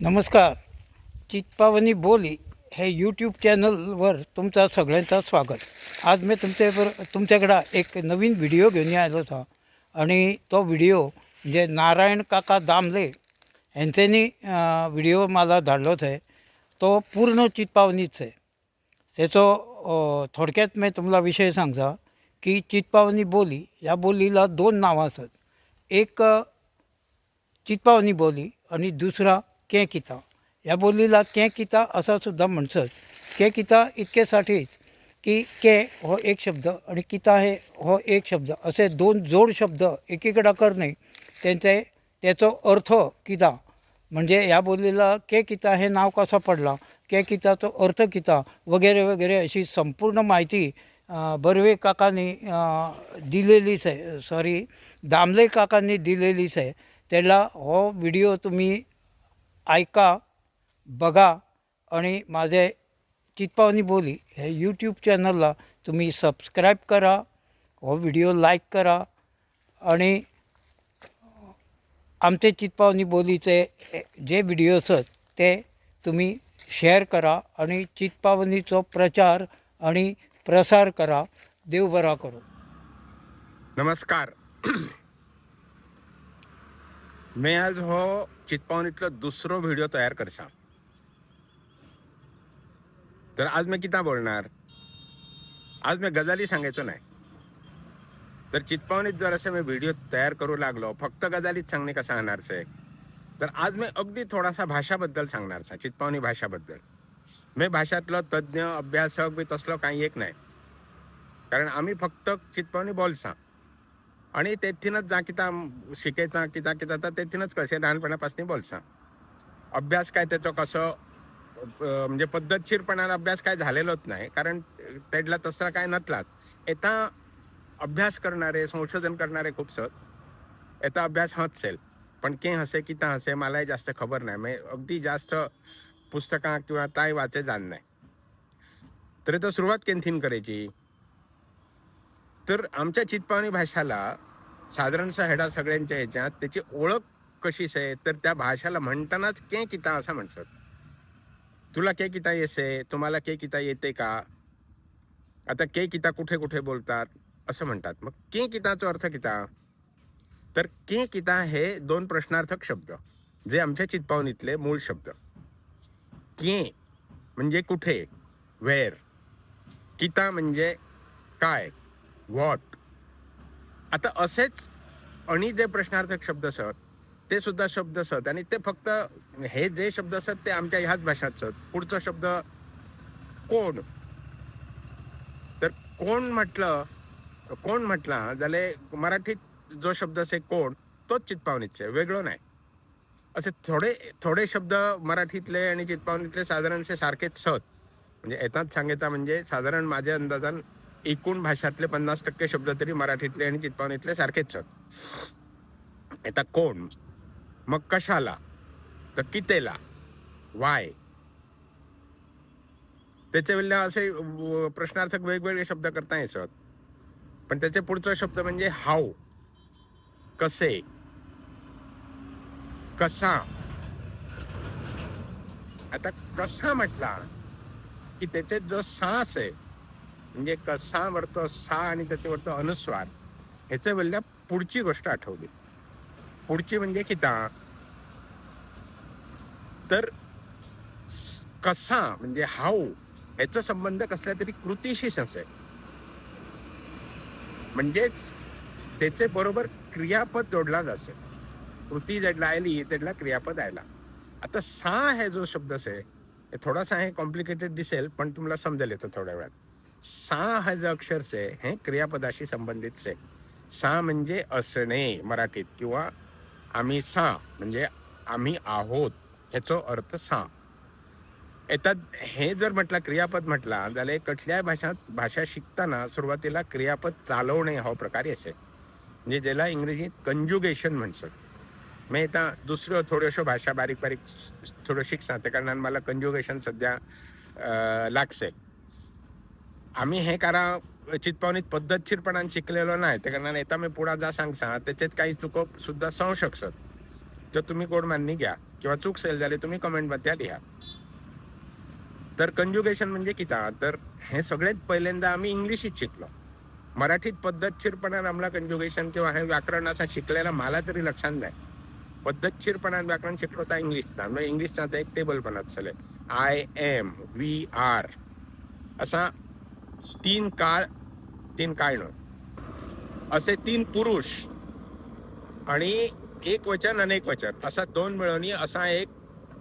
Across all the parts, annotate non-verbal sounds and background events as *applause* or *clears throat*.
नमस्कार. चितपावनी बोली हे यूट्यूब चॅनलवर तुमचा सगळ्यांचं स्वागत. आज मी तुमच्यावर तुमच्याकडं एक नवीन व्हिडिओ घेऊन आलो होता. आणि तो व्हिडिओ म्हणजे नारायण काका दामले यांच्यानी व्हिडिओ मला धाडलो आहे तो पूर्ण चितपावनीच आहे. त्याचो थोडक्यात मी तुम्हाला विषय सांगता की चितपावनी बोली या बोलीला दोन नावं असतात. एक चितपावनी बोली आणि दुसरा के किता या बोलीला के किता असा सुद्धा म्हणतात. के किता इतकेसाठीच की के हो एक शब्द आणि किता हे हो एक शब्द असे दोन जोड शब्द एकीकडं करणे त्यांचे त्याचा अर्थ किता. म्हणजे या बोलीला के किता हे नाव कसा पडला? के किताचा अर्थ किता वगैरे वगैरे अशी संपूर्ण माहिती बर्वे काकांनी दिलेलीच आहे. सॉरी दामले काकांनी दिलेलीच आहे. त्याला हो व्हिडिओ तुम्ही ऐका बघा आणि माझे चितपावनी बोली हे यूट्यूब चॅनलला तुम्ही सबस्क्राईब करा हो व्हिडिओ लाईक करा आणि आमचे चितपावनी बोलीचे जे व्हिडिओ असत ते तुम्ही शेअर करा आणि चितपावनीचो प्रचार आणि प्रसार करा. देव बरा करू. नमस्कार. *clears throat* मी आज हो चितपावणीतलो दुसरो व्हिडिओ तयार करसा तर आज मी किती बोलणार? आज मी गजाली सांगायचो नाही. तर चितपावणीत जर असं मी व्हिडिओ तयार करू लागलो. फक्त गजालीच सांगणे का सांगणार से? तर आज मी अगदी थोडासा भाषाबद्दल सांगणारचा चितपावणी भाषाबद्दल. मी भाषातलं तज्ज्ञ अभ्यासक बी तसलो काही एक नाही. कारण आम्ही फक्त चितपावणी बोलसा आणि तेथीनच जा किता शिकायचा किता किता तर तेथीनच कसे लहानपणापासून बोलसा अभ्यास काय त्याचं कसं म्हणजे पद्धतशीरपणाने अभ्यास काय झालेलोच नाही कारण तेडला तसं काय नसलाच. येता अभ्यास करणारे संशोधन करणारे खूप सत येता अभ्यास हसेल पण के हसे किता हसे मलाही जास्त खबर नाही. म्हणजे अगदी जास्त पुस्तकां किंवा ताय वाचे जाण नाही. तर तो सुरुवात केनथीन करायची. तर आमच्या चितपावणी भाषाला साधारणसा हेडा सगळ्यांच्या ह्याच्यात त्याची ओळख कशीच आहे? तर त्या भाषाला म्हणतानाच के किता असं म्हणतात. तुला के किता येसे? तुम्हाला के किता येते का? आता के किता कुठे कुठे बोलतात? असं म्हणतात. मग के किताचा अर्थ किता? तर के किता हे दोन प्रश्नार्थक शब्द जे आमच्या चितपावणीतले मूळ शब्द. के म्हणजे कुठे? वेर किता म्हणजे काय? व्हॉट आता असेच आणि जे प्रश्नार्थक शब्द असत ते सुद्धा शब्द असत आणि ते फक्त हे जे शब्द असत ते आमच्या ह्याच भाषात असत पुढचा शब्द कोण? तर कोण म्हटलं कोण म्हटला जाल्यार मराठीत जो शब्द असे कोण तोच चितपावणीचे वेगळो नाही. असे थोडे थोडे शब्द मराठीतले आणि चितपावनीतले साधारणसे सारखेच सत. म्हणजे येतात सांगायचा म्हणजे साधारण माझ्या अंदाजान एकूण भाषातले पन्नास टक्के शब्द तरी मराठीतले आणि चितपावणीतले सारखेच आहेत. आता कोण? मग कशाला? तर कितेला? वाय? त्याच्या वेळेला असे प्रश्नार्थक वेगवेगळे शब्द करता येतात पण त्याचे पुढचा शब्द म्हणजे हाव. कसे? कसा? आता कसा म्हटला की त्याचे जो सास आहे म्हणजे कसा वरतो सा आणि त्याच्यावरतो अनुस्वार. ह्याच्या वेळेला पुढची गोष्ट आठवली. पुढची म्हणजे किता तर कसा म्हणजे हाऊ याचा संबंध कसल्या तरी कृतीशीच असेल म्हणजेच त्याचे बरोबर क्रियापद जोडला असेल कृती जडला आली त्याला क्रियापद आयला आता सा हे जो शब्द असे हे थोडासा हे कॉम्प्लिकेटेड दिसेल पण तुम्हाला समजेल येतं थोड्या वेळात. सा हा जो अक्षर से हे क्रियापदाशी संबंधित से. सा म्हणजे असणे मराठीत किंवा आम्ही सा म्हणजे आम्ही आहोत ह्याचो अर्थ सा. येतात हे जर म्हटलं क्रियापद म्हटला जाल्यार कसल्याय भाषात भाषा शिकताना सुरुवातीला क्रियापद चालवणे हा प्रकार असे. म्हणजे ज्याला इंग्रजीत कंजुगेशन म्हणसत मी आता दुसऱ्यो थोड्योशो भाषा बारीक बारीक थोडं शिकसा त्या कारणान मला कंजुगेशन सध्या लागसे आम्ही हे करा चितपावणीत पद्धतशीरपणान शिकलेलो नाही ते कारणान येता मी पुढे जा सांगसा त्याच्यात काही चुको सुद्धा संशक शकसत तर तुम्ही कोण मान्य घ्या किंवा चूक सेल झाली तुम्ही कमेंटमध्ये लिहा. तर कंजुगेशन म्हणजे किता? तर हे सगळ्यात पहिल्यांदा आम्ही इंग्लिशीत शिकलो. मराठीत पद्धतशीरपणाने आम्हाला कंज्युगेशन किंवा हे व्याकरण असा शिकलेला मला तरी लक्षात नाही. पद्धतशीरपणाने व्याकरण शिकलो तर इंग्लिशचा. म्हणजे इंग्लिशचा एक टेबल बनत चले आय एम वी आर असा तीन काळ तीन कायण. असे तीन पुरुष आणि एक वचन अनेक वचन. असा दोन मिळवणी असा एक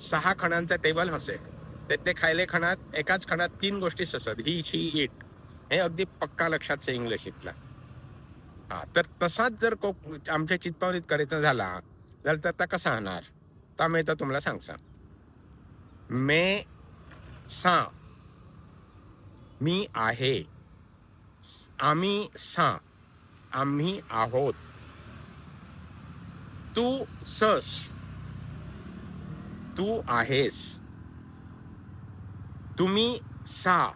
सहा खणांचा टेबल असे. त्यातले खायले खणात एकाच खणात तीन गोष्टी ससत. ही शी इट हे अगदी पक्का लक्षात से इंग्लिश शिकला हा तर तसाच जर को आमच्या चित्पावणीत करायचा झाला तर आता कसा होणार? तर आम्ही आता तुम्हाला सांगसा मे सा मी आहे. आम्ही सा आम्ही आहोत. तू सस तू आहेस. तुम्ही सा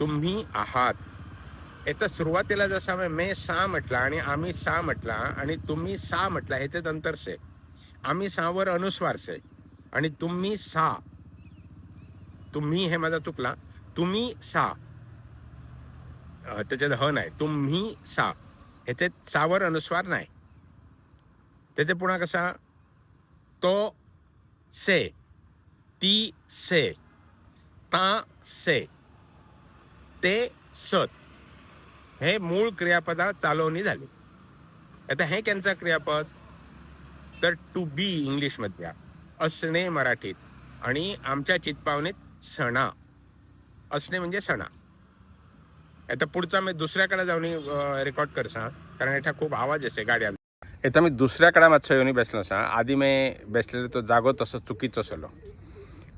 तुम्ही आहात. येतं सुरुवातीला जसा मे सा म्हटला आणि आम्ही सा म्हटला आणि तुम्ही सा म्हटला ह्याच्यात अंतर से. आम्ही सावर अनुस्वार से आणि तुम्ही सा. तुम्ही हे माझा चुकला. तुम्ही सा. त्याच्यात ह नाही. तुम्ही सा. ह्याच्यात सावर अनुस्वार नाही. त्याचे पुन्हा कसा? तो से. ती से. ता से. ते सत. हे मूळ क्रियापदा चालवणी झाली. आता हे त्यांचा क्रियापद. तर टू बी इंग्लिशमधल्या असणे मराठीत. आणि आमच्या चितपावणीत सणा. असणे म्हणजे सणा. आता पुढचा मी दुसऱ्याकडे जाऊन रेकॉर्ड करसा कारण याठा खूप आवाज असे गाड्यान येता मी दुसऱ्याकडे मातसो येऊन बसलो सा आधी मी बसलेलो तो जागो तसो चुकीचो सलो.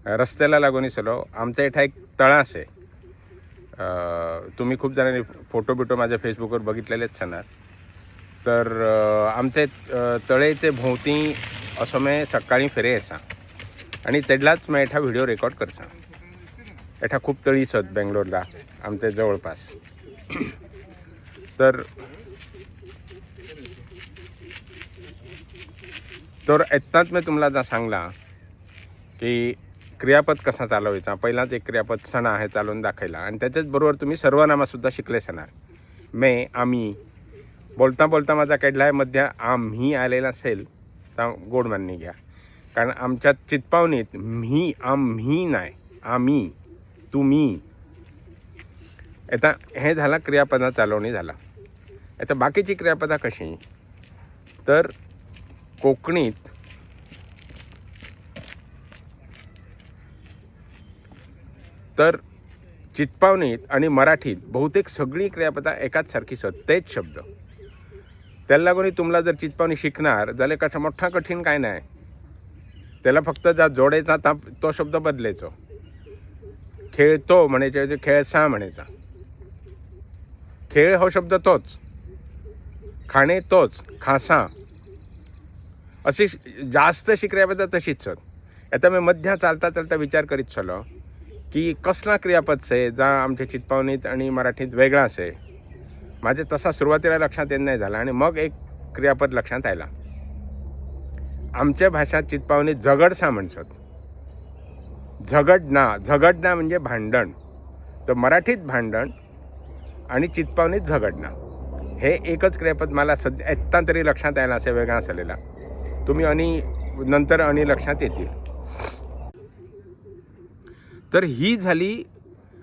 रस्त्याला लागून सलो. आमच्या इथं एक तळा असे. तुम्ही खूप जणांनी फोटो बिटो माझ्या फेसबुकवर बघितलेलेच सणार. तर आमचे तळेचे भोवती असो मी सकाळी फेरे असा. आणि तेडलाच मी एठा व्हिडिओ रेकॉर्ड करसा. एठा खूप तळी आहेत बेंगलोरला आमच्या जवळपास. तर तर आत्ताच मी तुम्हाला जा सांगला की क्रियापद कसा चालवायचा पहिलाच एक क्रियापद सणा हे चालवून दाखवला आणि त्याच्याच बरोबर तुम्ही सर्वनामासुद्धा शिकले सणार मे आम्ही. बोलता बोलता माझा केडलायमध्ये आम्ही आलेला असेल तर गोड मान्य घ्या. कारण आमच्या चितपावणीत मी आम्ही नाही आम्ही. तुम्ही आता हे झाला क्रियापदा चालवणी झाला. आता बाकीची क्रियापदा कशी? तर कोकणीत तर चितपावणीत आणि मराठीत बहुतेक सगळी क्रियापदा एकाच सारखी तेच शब्द. त्याला लागून तुम्हाला जर चितपावणी शिकणार जाल्यार कसं मोठा कठीण काय नाही. त्याला फक्त जा जोडायचा ता तो शब्द बदलायचो. खेळतो म्हणायचे ऐवजी खेळसा म्हणायचा. खेळ हो शब्द तोच. खाणे तोच खासा. अशी जास्त शिकऱ्याबद्दल तशीच सत आता मी मध्या चालता चालता विचार करीत चलो की कसला क्रियापद से जा आमच्या चितपावणीत आणि मराठीत वेगळा असे माझे तसा सुरुवातीला लक्षात येत नाही झाला आणि मग एक क्रियापद लक्षात आला आमच्या भाषा चितपावणीत झगडसा म्हणतात. झगडणा झगडणा म्हणजे भांडण. तर मराठीत भांडण आणि चितपावणीत झगडणा. हे एकच क्रियापद मला सध्या आत्ता तरी लक्षात यायला असे वेगळा असलेला तुम्ही आणि नंतर आणि लक्षात येतील. तर ही झाली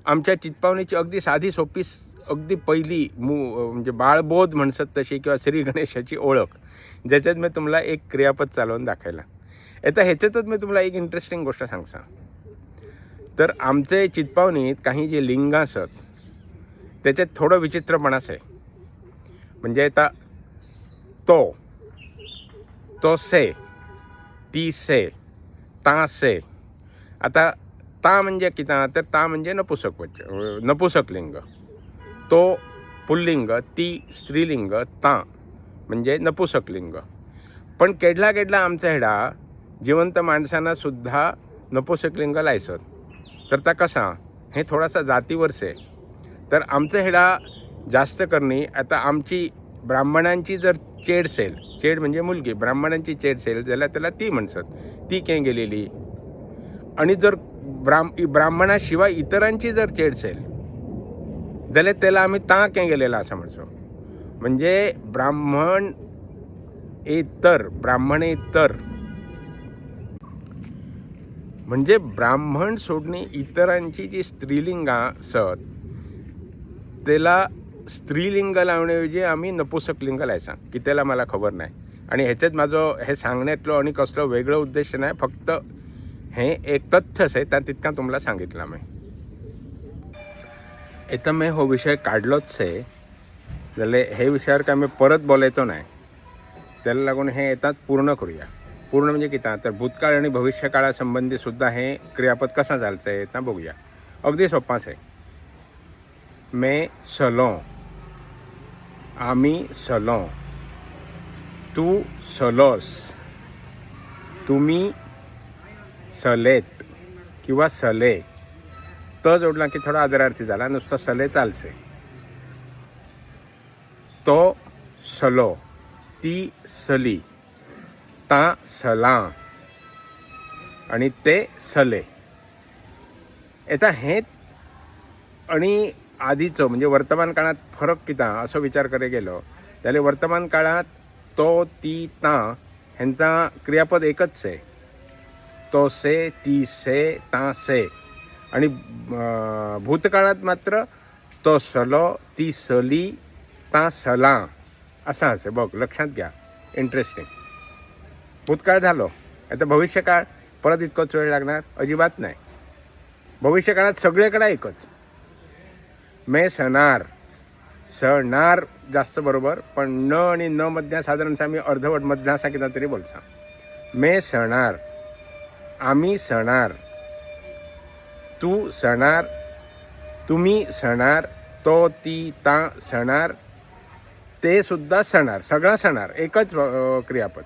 आमच्या चितपावणीची अगदी साधी सोपी अगदी पहिली मू म्हणजे बाळबोध म्हणसत तशी किंवा श्री गणेशाची ओळख. ज्याच्यात मी तुम्हाला एक क्रियापद चालवून दाखवला आता ह्याच्यातच मी तुम्हाला एक इंटरेस्टिंग गोष्ट सांगसा तर आमचे चितपावणीत काही जे लिंग असत त्याच्यात थोडं विचित्रपणाच आहे. म्हणजे आता तो तो से ती से ता से. आता ता म्हणजे किता तर ता म्हणजे नपुसक वच नपुसक लिंग. तो पुल्लिंग ती स्त्रीलिंग ता म्हणजे नपुसक लिंग. पण केडला केडला आमचा हेडा जिवंत माणसांना सुद्धा नपुसक लिंग लायसत. तर ता कसा हे थोडासा जातीवर आहे. तर आमचं हेडा जास्त करणी आता आमची ब्राह्मणांची जर चेड सेल चेड म्हणजे मुलगी ब्राह्मणांची चेड सेल जाल्यार त्याला ती म्हणसत ती के गेलेली. आणि जर ब्राह्म ब्राह्मणाशिवाय इतरांची जर चेड सेल जाल्यार त्याला आम्ही ता के गेलेला असं म्हणतो. म्हणजे ब्राह्मण इतर ब्राह्मणेतर म्हणजे ब्राह्मण सोडणे इतरांची जी स्त्रीलिंगा असत त्याला स्त्रीलिंग लावण्याऐवजी आम्ही नपुसकलिंग लायचा की त्याला मला खबर नाही. आणि ह्याच्यात माझं हे सांगण्यातलो आणि कसलो वेगळं उद्देश नाही फक्त हे एक तथ्यच आहे त्या तितका तुम्हाला सांगितलं मी. आता मी हो विषय काढलोच आहे. जाल्यार हे विशयावर काय मी परत बोलायचो नाही. त्याला लागून हे येतात पूर्ण करूया. पूर्ण म्हणजे किती? तर भूतकाळ आणि भविष्यकाळासंबंधी सुद्धा हे क्रियापद कसा चालतंय ना बघूया. अगदी सोपाच आहे मे सलो. आम्ही सलो. तू सलोस. तुम्ही सलेत किंवा सले. त जोडला की थोडा आदरार्थी झाला नुसता सले चालसे तो सलो. ती सली. ता सला. आणि ते सले. आता हे आणि आधीचं म्हणजे वर्तमान काळात फरक किता असो विचार करे गेलो जाल्यार वर्तमान काळात तो ती ता ह्यांचा क्रियापद एकच आहे तो से ती से ता से. आणि भूतकाळात मात्र तो सलो ती सली ता सला. असा असे बघ लक्षात घ्या. इंटरेस्टिंग भूतकाळ झालो. आता भविष्यकाळ परत इतकंच वेळ लागणार? अजिबात नाही. भविष्यकाळात सगळीकडे एकच मे सणार. सणार जास्त बरोबर पण न आणि न मधल्या साधारणतः आम्ही अर्धवट मधल्या असा तरी बोलसा मे सणार. आम्ही सणार. तू सणार. तुम्ही सणार. तो ती ता सणार. ते सुद्धा सणार. सगळा सणार. एकच क्रियापद.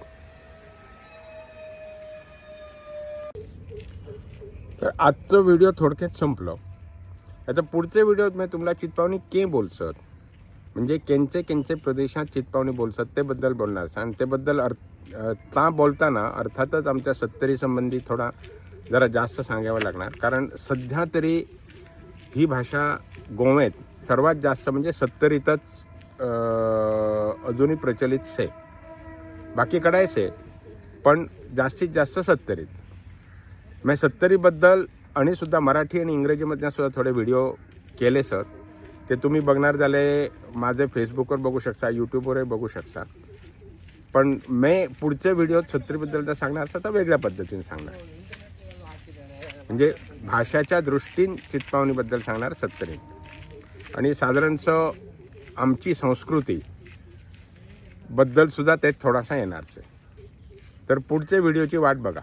तर आजचं व्हिडिओ थोडक्यात संपलं. आता पुढचे व्हिडिओत मी तुम्हाला चितपावणी के बोलसत? म्हणजे केंचे केंचे प्रदेशात चितपावणी बोलसत तेबद्दल बोलणार. आणि त्याबद्दल अर्थ ता बोलताना अर्थातच आमच्या सत्तरी संबंधी थोडा जरा जास्त सांगावं लागणार. कारण सध्या तरी ही भाषा गोव्यात सर्वात जास्त म्हणजे सत्तरीतच अजूनही प्रचलित से. बाकी कडायचे पण जास्तीत जास्त सत्तरीत. मी सत्तरीबद्दल आणि सुद्धा मराठी आणि इंग्रजीमधल्या सुद्धा थोडे व्हिडिओ केले सर ते तुम्ही बघणार झाले माझे फेसबुकवर बघू शकता यूट्यूबवरही बघू शकता. पण मी पुढच्या व्हिडिओत सत्तरीबद्दल जर सांगणार असं तर वेगळ्या पद्धतीने सांगणार. म्हणजे भाषाच्या दृष्टीन चितपावणीबद्दल सांगणार सत्तरीत आणि साधारणचं आमची संस्कृती बद्दल सुद्धा ते थोडासा येणारच तर पुढच्या व्हिडिओची वाट बघा.